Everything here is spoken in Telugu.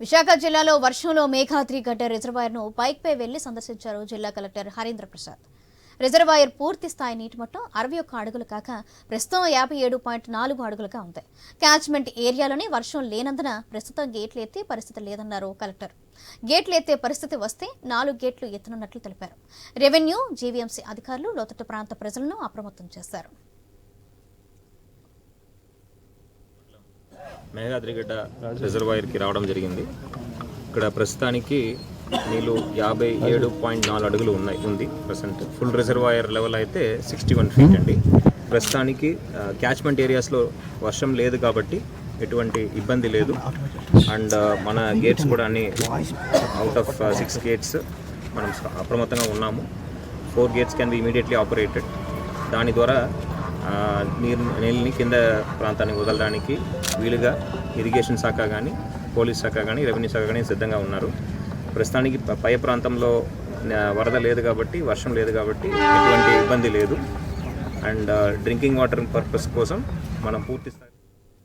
విశాఖ జిల్లాలో వర్షంలో మేఘాద్రి గడ్డ రిజర్వాయర్ను పైక్పై వెళ్ళి సందర్శించారు జిల్లా కలెక్టర్ హరీంద్ర ప్రసాద్. రిజర్వాయర్ పూర్తి స్థాయి నీటి మట్టం అరవై ఒక్క అడుగులు కాక ప్రస్తుతం యాభై ఏడు పాయింట్ నాలుగు అడుగులుగా ఉంది. క్యాచ్మెంట్ ఏరియాలోనే వర్షం లేనందున ప్రస్తుతం గేట్లు ఎత్తే పరిస్థితి లేదన్నారు కలెక్టర్. గేట్లు ఎత్తే పరిస్థితి వస్తే నాలుగు గేట్లు ఎత్తనున్నట్లు తెలిపారు. రెవెన్యూ జీవీఎంసీ అధికారులు లోతట్టు ప్రాంత ప్రజలను అప్రమత్తం చేశారు. మేఘాద్రిగడ్డ రిజర్వాయర్కి రావడం జరిగింది. ఇక్కడ ప్రస్తుతానికి నీళ్ళు యాభై ఏడు పాయింట్ నాలుగు అడుగులు ఉన్నాయి ఉంది ప్రజెంట్ ఫుల్ రిజర్వాయర్ లెవెల్ అయితే సిక్స్టీ వన్ ఫీట్ అండి. ప్రస్తుతానికి క్యాచ్మెంట్ ఏరియాస్లో వర్షం లేదు కాబట్టి ఎటువంటి ఇబ్బంది లేదు. అండ్ మన గేట్స్ కూడా అన్ని అవుట్ ఆఫ్ సిక్స్ గేట్స్ మనం అప్రమత్తంగా ఉన్నాము. Four gates can be immediately operated దాని ద్వారా నీరు నీళ్ళని కింద ప్రాంతానికి వదలడానికి వీలుగా ఇరిగేషన్ శాఖ కానీ పోలీస్ శాఖ కానీ రెవెన్యూ శాఖ కానీ సిద్ధంగా ఉన్నారు. ప్రస్తుతానికి పై ప్రాంతంలో వరద లేదు కాబట్టి వర్షం లేదు కాబట్టి ఎటువంటి ఇబ్బంది లేదు. అండ్ డ్రింకింగ్ వాటర్ పర్పస్ కోసం మనం పూర్తి స్థాయి